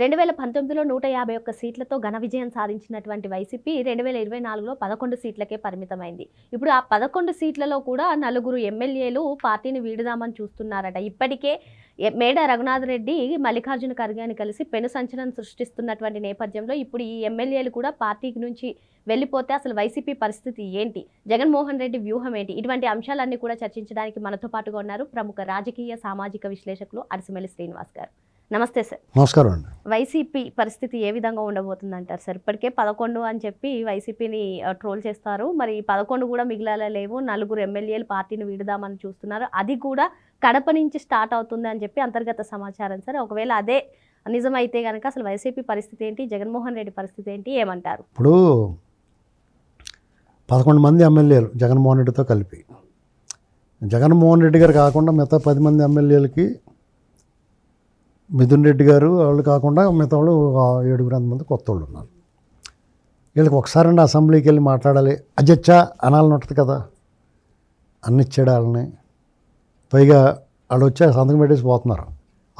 రెండు వేల పంతొమ్మిదిలో నూట యాభై ఒక్క సీట్లతో ఘన విజయం సాధించినటువంటి వైసీపీ రెండు వేల ఇరవై నాలుగులో పదకొండు సీట్లకే పరిమితమైంది. ఇప్పుడు ఆ పదకొండు సీట్లలో కూడా నలుగురు ఎమ్మెల్యేలు పార్టీని వీడుదామని చూస్తున్నారట. ఇప్పటికే మేడ రఘునాథ్ రెడ్డి మల్లికార్జున ఖర్గేని కలిసి పెను సంచలనం సృష్టిస్తున్నటువంటి నేపథ్యంలో ఇప్పుడు ఈ ఎమ్మెల్యేలు కూడా పార్టీ నుంచి వెళ్ళిపోతే అసలు వైసీపీ పరిస్థితి ఏంటి? జగన్మోహన్ రెడ్డి వ్యూహం ఏంటి? ఇటువంటి అంశాలన్నీ కూడా చర్చించడానికి మనతో పాటుగా ఉన్నారు ప్రముఖ రాజకీయ సామాజిక విశ్లేషకులు అరిసిమెల్లి శ్రీనివాస్ గారు. నమస్తే సార్. నమస్కారం అండి. వైసీపీ పరిస్థితి ఏ విధంగా ఉండబోతుంది అంటారు సార్? ఇప్పటికే పదకొండు అని చెప్పి వైసీపీని ట్రోల్ చేస్తారు. మరి పదకొండు కూడా మిగిలాల లేవు. నలుగురు ఎమ్మెల్యేలు పార్టీని వీడుదామని చూస్తున్నారు. అది కూడా కడప నుంచి స్టార్ట్ అవుతుంది అని చెప్పి అంతర్గత సమాచారం సార్. ఒకవేళ అదే నిజమైతే కనుక అసలు వైసీపీ పరిస్థితి ఏంటి? జగన్మోహన్ రెడ్డి పరిస్థితి ఏంటి? ఏమంటారు? ఇప్పుడు పదకొండు మంది ఎమ్మెల్యేలు జగన్మోహన్ రెడ్డితో కలిపి. జగన్మోహన్ రెడ్డి గారు కాకుండా మిగతా పది మంది ఎమ్మెల్యేలకి మిథున్ రెడ్డి గారు వాళ్ళు కాకుండా మిగతా వాళ్ళు ఏడుగురు ఎనిమిది మంది కొత్త వాళ్ళు ఉన్నారు. వీళ్ళకి ఒకసారి అండి అసెంబ్లీకి వెళ్ళి మాట్లాడాలి. అజచ్చా అనాలని ఉంటుంది కదా. అన్నిచ్చాడు వాళ్ళని. పైగా వాళ్ళు వచ్చి సంతకం పెట్టేసి పోతున్నారు.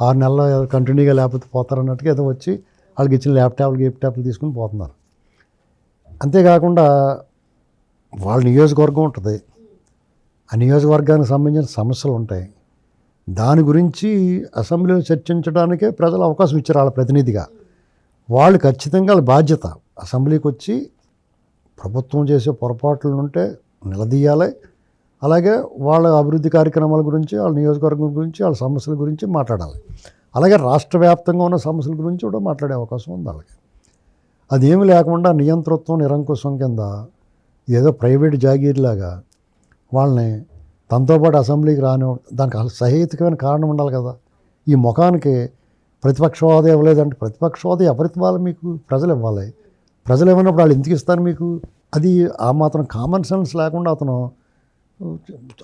ఆరు నెలలు కంటిన్యూగా లేకపోతే పోతారన్నట్టుగా ఏదో వచ్చి వాళ్ళకి ఇచ్చిన ల్యాప్టాప్లు గేప్టాప్లు తీసుకుని పోతున్నారు. అంతేకాకుండా వాళ్ళ నియోజకవర్గం ఉంటుంది. ఆ నియోజకవర్గానికి సంబంధించిన సమస్యలు ఉంటాయి. దాని గురించి అసెంబ్లీలో చర్చించడానికే ప్రజలు అవకాశం ఇచ్చారు వాళ్ళ ప్రతినిధిగా. వాళ్ళు ఖచ్చితంగా వాళ్ళ బాధ్యత. అసెంబ్లీకి వచ్చి ప్రభుత్వం చేసే పొరపాట్లు ఉంటే నిలదీయాలి. అలాగే వాళ్ళ అభివృద్ధి కార్యక్రమాల గురించి వాళ్ళ నియోజకవర్గం గురించి వాళ్ళ సమస్యల గురించి మాట్లాడాలి. అలాగే రాష్ట్ర వ్యాప్తంగా ఉన్న సమస్యల గురించి కూడా మాట్లాడే అవకాశం ఉంది అలాగే అదేమి లేకుండా నియంతృత్వం నిరంకుశం కింద ఏదో ప్రైవేట్ జాగీర్లాగా వాళ్ళని తనతో పాటు అసెంబ్లీకి రాని దానికి సహేతుకమైన కారణం ఉండాలి కదా. ఈ ముఖానికి ప్రతిపక్షవాదం ఇవ్వలేదంటే ప్రతిపక్షవాదం హోదా ఎవరికి ఇవ్వాలి మీకు? ప్రజలు ఇవ్వాలి. ప్రజలు ఇవ్వనప్పుడు వాళ్ళు ఎందుకు ఇస్తారు మీకు? అది ఆ మాత్రం కామన్ సెన్స్ లేకుండా అతను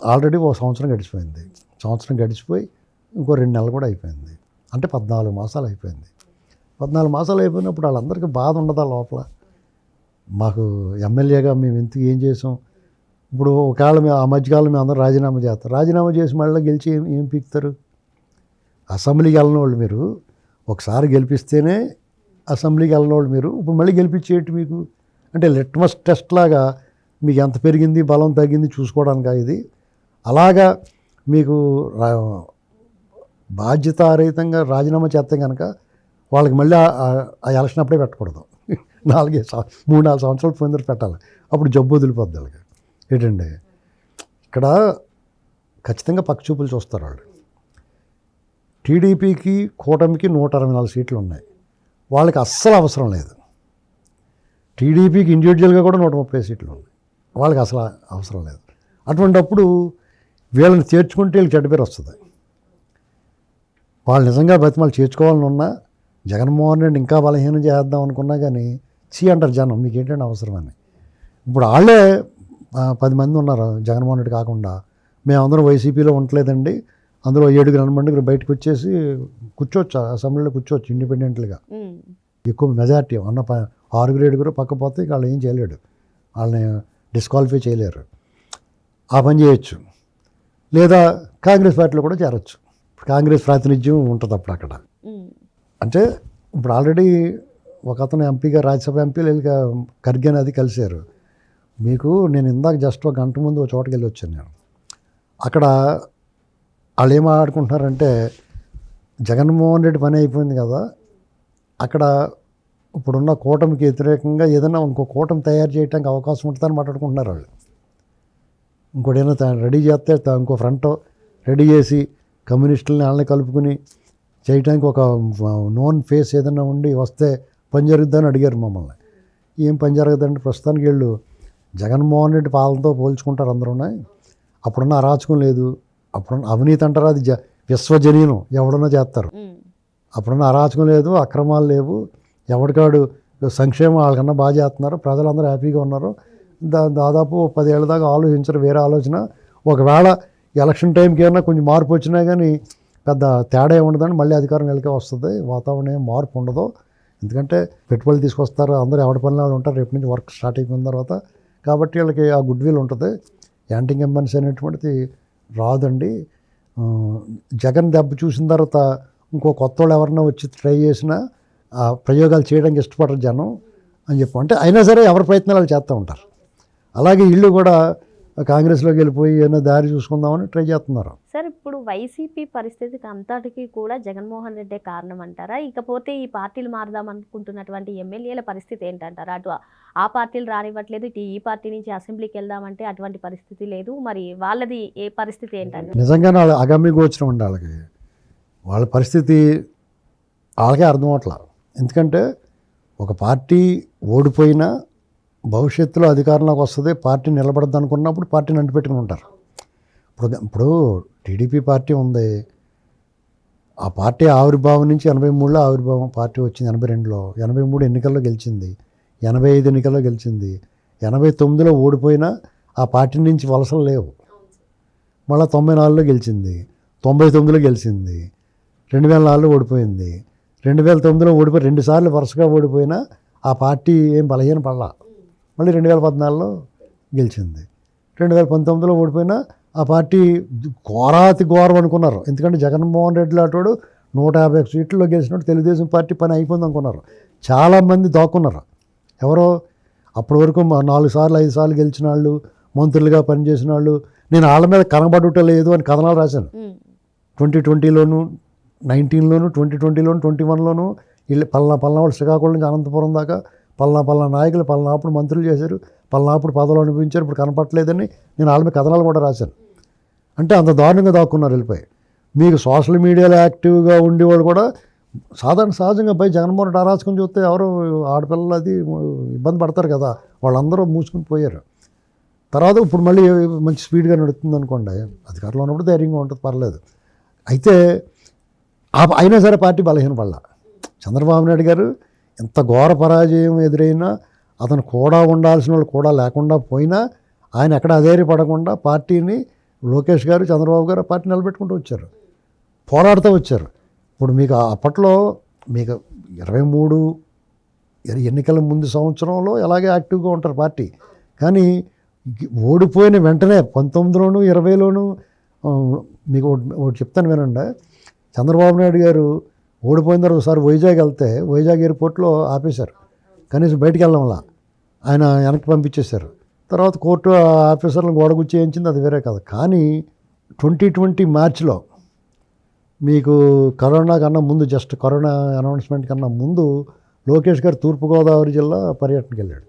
ఆల్రెడీ ఒక సంవత్సరం గడిచిపోయింది. సంవత్సరం గడిచిపోయి ఇంకో రెండు నెలలు కూడా అయిపోయింది. అంటే పద్నాలుగు మాసాలు అయిపోయింది. పద్నాలుగు మాసాలు అయిపోయినప్పుడు వాళ్ళందరికీ బాధ ఉండదా లోపల? మాకు ఎమ్మెల్యేగా మేము ఎందుకు ఏం చేసాం? ఇప్పుడు ఒకవేళ మేము ఆ మధ్యకాలం మేము అందరం రాజీనామా చేస్తాం రాజీనామా చేసి మళ్ళీ గెలిచి ఏం ఏం పీకుతారు? అసెంబ్లీకి వెళ్ళిన వాళ్ళు మీరు ఒకసారి గెలిపిస్తేనే అసెంబ్లీకి వెళ్ళిన వాళ్ళు మీరు. ఇప్పుడు మళ్ళీ గెలిపించేటి మీకు? అంటే లిట్మస్ టెస్ట్ లాగా మీకు ఎంత పెరిగింది బలం తగ్గింది చూసుకోవడానికి ఇది? అలాగా మీకు రా- బాధ్యతారహితంగా రాజీనామా చేస్తే కనుక వాళ్ళకి మళ్ళీ ఆ- ఎలక్షన్ అప్పుడే పెట్టకూడదు. నాలుగే మూడు నాలుగు సంవత్సరాలు పొందరు పెట్టాలి. అప్పుడు జబ్బు వదిలిపోద్ది వాళ్ళకి. ఏంటండి? ఇక్కడ ఖచ్చితంగా పక్కచూపులు చూస్తారు వాళ్ళు. టీడీపీకి కూటమికి నూట అరవై నాలుగు సీట్లు ఉన్నాయి. వాళ్ళకి అస్సలు అవసరం లేదు. టీడీపీకి ఇండివిజువల్గా కూడా నూట ముప్పై సీట్లు ఉన్నాయి. వాళ్ళకి అసలు అవసరం లేదు. అటువంటప్పుడు వీళ్ళని చేర్చుకుంటే వీళ్ళకి చెడ్డ పేరు వస్తుంది. వాళ్ళు నిజంగా బతిమాలు చేర్చుకోవాలని ఉన్నా జగన్మోహన్ రెడ్డి ఇంకా బలహీనం చేద్దాం అనుకున్నా కానీ చీ అంటారు జనం మీకు ఏంటంటే అవసరం అని ఇప్పుడు వాళ్ళే పది మంది ఉన్నారు. జగన్మోహన్ రెడ్డి కాకుండా. మేమందరం వైసీపీలో ఉండలేదండి. అందులో ఏడుగురు ఎనమండుగురు బయటకు వచ్చేసి కూర్చోవచ్చు. అసెంబ్లీలో కూర్చోవచ్చు ఇండిపెండెంట్గా. ఉమ్, ఎక్కువ మెజార్టీ. అన్న ప ఆరుగురు ఏడుగురు పక్క పోతే వాళ్ళు ఏం చేయలేడు. వాళ్ళని డిస్క్వాలిఫై చేయలేరు. ఆ పని చేయొచ్చు. లేదా కాంగ్రెస్ పార్టీలో కూడా చేరొచ్చు. కాంగ్రెస్ ప్రాతినిధ్యం ఉంటుంది అప్పుడు అక్కడ. అంటే ఇప్పుడు ఆల్రెడీ ఒక అతను ఎంపీగా రాజ్యసభ ఎంపీలు ఖర్గే అది కలిశారు. మీకు నేను ఇందాక జస్ట్ ఒక గంట ముందు ఒక చోటకి వెళ్ళి వచ్చాను నేను. అక్కడ వాళ్ళు ఏం ఆడుకుంటున్నారంటే జగన్మోహన్ రెడ్డి పని అయిపోయింది కదా అక్కడ ఇప్పుడున్న కూటమికి వ్యతిరేకంగా ఏదైనా ఇంకో కూటమి తయారు చేయడానికి అవకాశం ఉంటుందని మాట్లాడుకుంటున్నారు వాళ్ళు. ఇంకోటి ఏదైనా రెడీ చేస్తే ఇంకో ఫ్రంట్ రెడీ చేసి కమ్యూనిస్టులని వాళ్ళని కలుపుకుని చేయడానికి ఒక నోన్ ఫేస్ ఏదైనా ఉండి వస్తే పని జరుగుద్దని అడిగారు మమ్మల్ని. ఏం పని జరగదండి? ప్రస్తుతానికి వీళ్ళు జగన్మోహన్ రెడ్డి పాలనతో పోల్చుకుంటారు అందరూ అప్పుడున్న అరాచకం లేదు. అప్పుడున్న అవినీతి అంటారు అది జ విశ్వజనీయం ఎవడన్నా చేస్తారు. అప్పుడున్న అరాచకం లేదు అక్రమాలు లేవు. ఎవరికాడు సంక్షేమం వాళ్ళకన్నా బాగా చేస్తున్నారు. ప్రజలందరూ హ్యాపీగా ఉన్నారు. దా దాదాపు పదేళ్ళ దాకా ఆలోచించరు వేరే ఆలోచన. ఒకవేళ ఎలక్షన్ టైంకి ఏమైనా కొంచెం మార్పు వచ్చినా కానీ పెద్ద తేడా ఏమి ఉండదని మళ్ళీ అధికారం వెళ్ళకే వస్తుంది. వాతావరణం ఏం మార్పు ఉండదు. ఎందుకంటే పెట్టుబడులు తీసుకొస్తారు అందరూ ఎవరి పనులు వాళ్ళు ఉంటారు. రేపు నుంచి వర్క్ స్టార్ట్ అయిపోయిన తర్వాత కాబట్టి వీళ్ళకి ఆ గుడ్ విల్ ఉంటుంది. యాంటీ ఎంబెన్స్ అనేటువంటిది రాదండి. జగన్ దెబ్బ చూసిన తర్వాత ఇంకో కొత్త వాళ్ళు ఎవరన్నా వచ్చి ట్రై చేసినా ఆ ప్రయోగాలు చేయడానికి ఇష్టపడరు జనం అని చెప్పి. అంటే అయినా సరే ఎవరి ప్రయత్నాలు చేస్తూ ఉంటారు. అలాగే ఇల్లు కూడా కాంగ్రెస్లోకి వెళ్ళిపోయి ఏమైనా దారి చూసుకుందామని ట్రై చేస్తున్నారు. సార్ ఇప్పుడు వైసీపీ పరిస్థితికి అంతటికి కూడా జగన్మోహన్ రెడ్డే కారణం అంటారా? ఇకపోతే ఈ పార్టీలు మారదాం అనుకుంటున్నటువంటి ఎమ్మెల్యేల పరిస్థితి ఏంటంటారా? అటు ఆ పార్టీలు రానివ్వట్లేదు ఇటు ఈ పార్టీ నుంచి అసెంబ్లీకి వెళ్దామంటే అటువంటి పరిస్థితి లేదు. మరి వాళ్ళది ఏ పరిస్థితి ఏంటంటే వాళ్ళ అగమ్య గోచరం ఉండి వాళ్ళకి. వాళ్ళ పరిస్థితి వాళ్ళకే అర్థం అవట్లా ఎందుకంటే ఒక పార్టీ ఓడిపోయినా భవిష్యత్తులో అధికారంలోకి వస్తుంది పార్టీ నిలబడద్దు అనుకున్నప్పుడు పార్టీని అంటిపెట్టుకుని ఉంటారు. ఇప్పుడు ఇప్పుడు టీడీపీ పార్టీ ఉంది. ఆ పార్టీ ఆవిర్భావం నుంచి ఎనభై మూడులో ఆవిర్భావం పార్టీ వచ్చింది ఎనభై రెండులో. ఎనభై మూడు ఎన్నికల్లో గెలిచింది. ఎనభై ఐదు ఎన్నికల్లో గెలిచింది. ఎనభై తొమ్మిదిలో ఓడిపోయినా ఆ పార్టీ నుంచి వలసలు లేవు. మళ్ళీ తొంభై నాలుగులో గెలిచింది. తొంభై తొమ్మిదిలో గెలిచింది. రెండు వేల నాలుగులో ఓడిపోయింది. రెండు వేల తొమ్మిదిలో ఓడిపోయి రెండుసార్లు వరుసగా ఓడిపోయినా ఆ పార్టీ ఏం బలహీన పడలా మళ్ళీ రెండు వేల పద్నాలుగులో గెలిచింది. రెండు వేల పంతొమ్మిదిలో ఓడిపోయినా ఆ పార్టీ ఘోరాతి ఘోరం అనుకున్నారు. ఎందుకంటే జగన్మోహన్ రెడ్డి లాంటోడు నూట యాభై సీట్లలో గెలిచినట్టు తెలుగుదేశం పార్టీ పని అయిపోయింది అనుకున్నారు. చాలామంది దాక్కున్నారు. ఎవరో అప్పటి వరకు మా నాలుగు సార్లు ఐదు సార్లు గెలిచిన వాళ్ళు మంత్రులుగా పనిచేసిన వాళ్ళు నేను వాళ్ళ మీద కనబడుట లేదు అని కథనాలు రాశాను. ట్వంటీ ట్వంటీలోను నైన్టీన్లోను ట్వంటీ ట్వంటీలోను ట్వంటీ వన్లోను వీళ్ళు పల్నా పల్నా వాళ్ళు శ్రీకాకుళం నుంచి అనంతపురం దాకా పలానా పలానా నాయకులు పలానాప్పుడు మంత్రులు చేశారు పలానాప్పుడు పదవులు అనిపించారు ఇప్పుడు కనపట్లేదని నేను వాళ్ళ కథనాలు కూడా రాశాను. అంటే అంత దారుణంగా దాక్కున్నారు వెళ్ళిపోయి. మీకు సోషల్ మీడియాలో యాక్టివ్గా ఉండేవాళ్ళు కూడా సాధారణ సహజంగా పై జగన్మోహన్ రెడ్డి అరాచకం చూస్తే ఎవరు ఆడపిల్లలు అది ఇబ్బంది పడతారు కదా వాళ్ళందరూ మూసుకుని పోయారు. తర్వాత ఇప్పుడు మళ్ళీ మంచి స్పీడ్గా నడుస్తుంది అనుకోండి అధికారంలో ఉన్నప్పుడు ధైర్యంగా ఉంటుంది పర్లేదు. అయితే ఆ- అయినా సరే పార్టీ బలహీన పడాల చంద్రబాబు నాయుడు గారు ఎంత ఘోర పరాజయం ఎదురైనా అతను కూడా ఉండాల్సిన వాళ్ళు కూడా లేకుండా పోయినా ఆయన ఎక్కడ అధైర్యపడకుండా పార్టీని లోకేష్ గారు చంద్రబాబు గారు పార్టీ నిలబెట్టుకుంటూ వచ్చారు. పోరాడుతూ వచ్చారు. ఇప్పుడు మీకు అప్పట్లో మీకు ఇరవై మూడు ఎన్నికల ముందు సంవత్సరంలో ఎలాగే యాక్టివ్గా ఉంటారు పార్టీ. కానీ ఓడిపోయిన వెంటనే పంతొమ్మిదిలోను ఇరవైలోను మీకు ఒకటి చెప్తాను వినండి. చంద్రబాబు నాయుడు గారు ఓడిపోయిన తర్వాత ఒకసారి వైజాగ్ వెళ్తే వైజాగ్ ఎయిర్పోర్ట్లో ఆపేశారు. కనీసం బయటికి వెళ్ళడం ఆయన వెనక్కి పంపించేశారు. తర్వాత కోర్టు ఆ ఆఫీసర్లను గోడగుచ్చి వేయించింది అది వేరే కాదు. కానీ ట్వంటీ ట్వంటీ మార్చిలో మీకు కరోనా కన్నా ముందు జస్ట్ కరోనా అనౌన్స్మెంట్ కన్నా ముందు లోకేష్ గారు తూర్పుగోదావరి జిల్లా పర్యటనకి వెళ్ళాడు.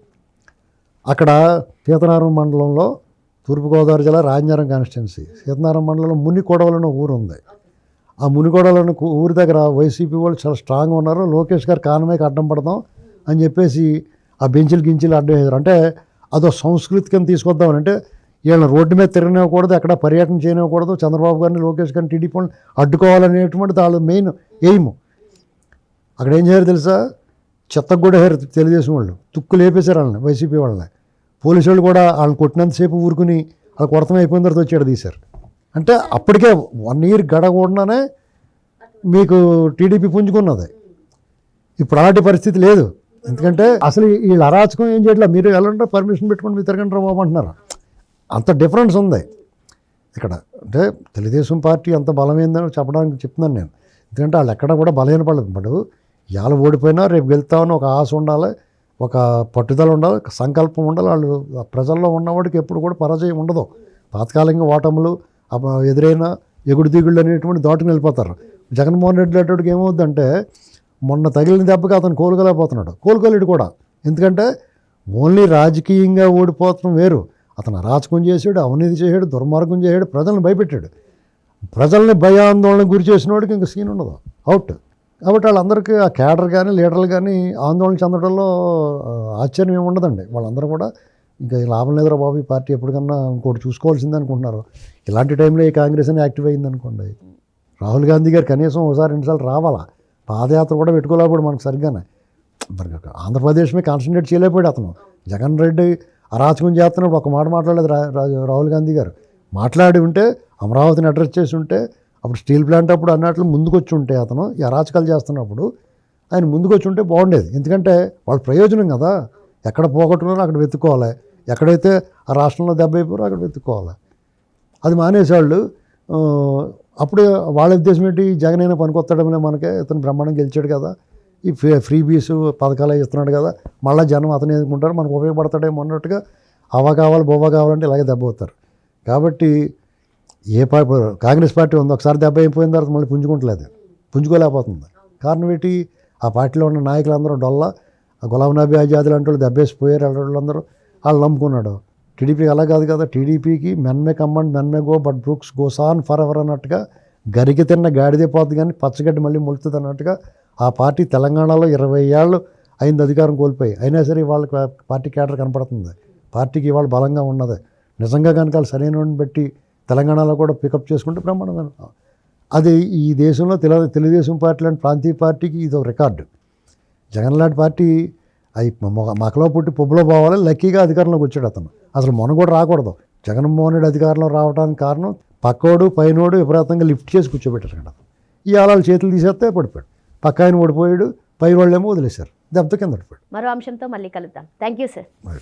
అక్కడ సీతనారాయణ మండలంలో తూర్పుగోదావరి జిల్లా రాజనగరం కాన్స్టిట్యున్సీ సీతనారాయణ మండలంలో మునికొడవలని ఊరు ఉంది. ఆ మునిగొడవలను ఊరి దగ్గర వైసీపీ వాళ్ళు చాలా స్ట్రాంగ్ ఉన్నారు. లోకేష్ గారు కానమేకి అడ్డం పడదాం అని చెప్పేసి ఆ బెంచ్లు గించులు అడ్డం వేశారు. అంటే అదో సంస్కృతి కింద తీసుకొద్దామని అంటే వీళ్ళని రోడ్డు మీద తిరగనివ్వకూడదు ఎక్కడ పర్యటన చేయనివ్వకూడదు చంద్రబాబు గారిని లోకేష్ గారిని టీడీపీ వాళ్ళని అడ్డుకోవాలనేటువంటి వాళ్ళ మెయిన్ ఎయిమ్ అక్కడ ఏం చేయాలి తెలుసా? చెత్తకు కూడా తెలుగుదేశం వాళ్ళు. తుక్కు లేపేశారు వాళ్ళని వైసీపీ వాళ్ళని. పోలీసు వాళ్ళు కూడా వాళ్ళని కొట్టినంతసేపు ఊరుకుని వాళ్ళ కొడతం అయిపోయిన తర్వాత వచ్చాడు తీశారు. అంటే అప్పటికే వన్ ఇయర్ గడకుండానే మీకు టీడీపీ పుంజుకున్నది. ఇప్పుడు అలాంటి పరిస్థితి లేదు. ఎందుకంటే అసలు వీళ్ళు అరాచకం ఏం చేయట్లేదు మీరు వెళ్ళంటే పర్మిషన్ పెట్టుకుని మీరు తిరగండి రా బాబు అంటున్నారు? అంత డిఫరెన్స్ ఉంది. ఇక్కడ అంటే తెలుగుదేశం పార్టీ అంత బలమైందని చెప్పడానికి చెప్తున్నాను నేను. ఎందుకంటే వాళ్ళు ఎక్కడ కూడా బలహీనపడలేదు ఇప్పుడు ఇవాళ ఓడిపోయినా రేపు వెళ్తామని ఒక ఆశ ఉండాలి ఒక పట్టుదల ఉండాలి సంకల్పం ఉండాలి. వాళ్ళు ప్రజల్లో ఉన్నవాడికి ఎప్పుడు కూడా పరాజయం ఉండదు. తాత్కాలికంగా ఓటములు ఎదురైన ఎగుడు దిగుళ్ళు అనేటువంటి దాటుకుని వెళ్ళిపోతారు. జగన్మోహన్ రెడ్డి అటువంటి ఏమవుద్దంటే మొన్న తగిలిన దెబ్బకి అతను కోలుకోలేకపోతున్నాడు. కోలుకోలేడు కూడా. ఎందుకంటే ఓన్లీ రాజకీయంగా ఓడిపోవటం వేరు. అతను అరాచకం చేశాడు అవినీతి చేశాడు దుర్మార్గం చేశాడు ప్రజలను భయపెట్టాడు. ప్రజల్ని భయాందోళన గురి చేసిన వాడికి ఇంకా సీన్ ఉండదు. అవుట్. కాబట్టి వాళ్ళందరికీ ఆ క్యాడర్ కానీ లీడర్లు కానీ ఆందోళన చెందడంలో ఆశ్చర్యం ఏమి ఉండదండి. వాళ్ళందరూ కూడా ఇంకా లాభం లేదురా బాబు ఈ పార్టీ ఎప్పటికన్నా ఇంకోటి చూసుకోవాల్సింది అనుకుంటున్నారు. ఇలాంటి టైంలో ఈ కాంగ్రెస్ అని యాక్టివ్ అయింది అనుకోండి రాహుల్ గాంధీ గారు కనీసం ఒకసారి రెండుసార్లు రావాలా? పాదయాత్ర కూడా పెట్టుకోలేకపోయాడు మనకు సరిగ్గానే. మరి ఆంధ్రప్రదేశ్ మీద కాన్సన్ట్రేట్ చేయలేకపోయాడు అతను. జగన్ రెడ్డి అరాచకం చేస్తున్నప్పుడు ఒక మాట మాట్లాడలేదు రా రాహుల్ గాంధీ గారు. మాట్లాడి ఉంటే అమరావతిని అడ్రస్ చేసి ఉంటే అప్పుడు స్టీల్ ప్లాంట్ అప్పుడు అన్నట్లు ముందుకొచ్చి ఉంటే అతను ఈ అరాచకాలు చేస్తున్నప్పుడు ఆయన ముందుకొచ్చి ఉంటే బాగుండేది. ఎందుకంటే వాళ్ళ ప్రయోజనం కదా. ఎక్కడ పోగొట్టుకున్నారో అక్కడ వెతుక్కోవాలి. ఎక్కడైతే ఆ రాష్ట్రంలో దెబ్బ అయిపోయారో అక్కడ వెతుక్కోవాలి. అది మానేసేవాళ్ళు అప్పుడు వాళ్ళ ఉద్దేశం ఏంటి? జగన్ అయినా పనికొస్తాడమనే మనకే ఇతను బ్రహ్మాండం గెలిచాడు కదా. ఈ ఫ్రీ ఫ్రీ బీస్ పథకాలు ఇస్తున్నాడు కదా. మళ్ళీ జనం అతను ఎదుర్కొంటారు మనకు ఉపయోగపడతాడేమో అన్నట్టుగా అవ కావాలి బొవ్వ కావాలంటే ఇలాగే దెబ్బ అవుతారు కాబట్టి ఏ పార్టీ కాంగ్రెస్ పార్టీ ఉంది ఒకసారి దెబ్బ అయిపోయిన తర్వాత మళ్ళీ పుంజుకుంటలేదు. పుంజుకోలేకపోతుంది. కారణం ఏంటి? ఆ పార్టీలో ఉన్న నాయకులందరూ డొల్ల. ఆ గులాం నబీ ఆజాద్ లాంటి వాళ్ళు దెబ్బేసిపోయారు వాళ్ళందరూ వాళ్ళు నమ్ముకున్నాడు. టీడీపీ అలా కాదు కదా టీడీపీకి men may come and men may go but brooks go on for ever అన్నట్టుగా గరికి తిన్న గాడిదే పోతుంది కానీ పచ్చగడ్డి మళ్ళీ మొలుతుంది అన్నట్టుగా ఆ పార్టీ తెలంగాణలో ఇరవై ఏళ్ళు అయింది అధికారం కోల్పోయి. అయినా సరే వాళ్ళకి పార్టీ క్యాడర్ కనపడుతుంది. పార్టీకి ఇవాళ బలంగా ఉన్నది. నిజంగా కనుక వాళ్ళు సరైన పెట్టి బట్టి తెలంగాణలో కూడా పికప్ చేసుకుంటే బ్రహ్మాండంగా అది ఈ దేశంలో తెల తెలుగుదేశం పార్టీ లాంటి ప్రాంతీయ పార్టీకి ఇది ఒక రికార్డు. జగన్ లాంటి పార్టీ అది మొ- మకలో పుట్టి పొబ్బులో పోవాలి లక్కీగా అధికారంలోకి వచ్చాడు అతను. అసలు మొన్న కూడా రాకూడదు. జగన్మోహన్ రెడ్డి అధికారంలో రావడానికి కారణం పక్కోడు పైనోడు విపరీతంగా లిఫ్ట్ చేసి కూర్చోబెట్టారు అక్కడ. ఈ ఆలాలు చేతులు తీసేస్తే పడిపోయాడు. పక్క ఆయన ఓడిపోయాడు పై వాళ్ళేమో వదిలేశారు. దెబ్బతో కింద పడిపోయాడు. మరో అంశంతో మళ్ళీ కలుద్దాం. Thank you sir